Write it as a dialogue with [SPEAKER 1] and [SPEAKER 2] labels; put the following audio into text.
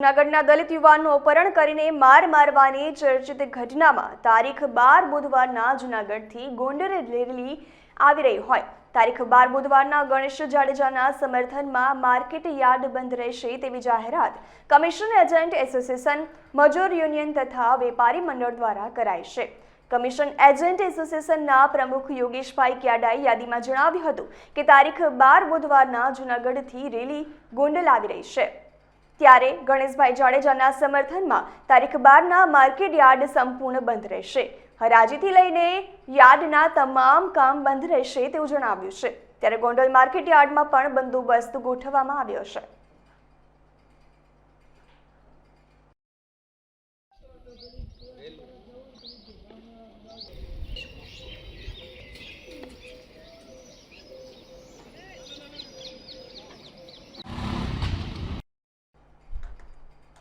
[SPEAKER 1] જૂનાગઢના દલિત યુવાનનું અપહરણ કરીને માર મારવાની ચર્ચિત ઘટનામાં તારીખ બાર બુધવારના જૂનાગઢથી ગોંડલ રેલી આવી રહી હોય. તારીખ બાર બુધવારના ગણેશ જાડેજાના સમર્થનમાં માર્કેટ યાર્ડ બંધ રહેશે તેવી જાહેરાત કમિશન એજન્ટ એસોસિએશન, મજૂર યુનિયન તથા વેપારી મંડળ દ્વારા કરાઈ છે. કમિશન એજન્ટ એસોસિએશનના પ્રમુખ યોગેશભાઈ ક્યાડાએ યાદીમાં જણાવ્યું હતું કે તારીખ બાર બુધવારના જૂનાગઢથી રેલી ગોંડલ આવી રહી છે. ત્યારે ગણેશભાઈ જાડેજાના સમર્થનમાં તારીખ બારના માર્કેટ યાર્ડ સંપૂર્ણ બંધ રહેશે. હરાજીથી લઈને યાર્ડના તમામ કામ બંધ રહેશે તેવું જણાવ્યું છે. ત્યારે ગોંડલ માર્કેટ યાર્ડમાં પણ બંદોબસ્ત ગોઠવવામાં આવ્યો છે.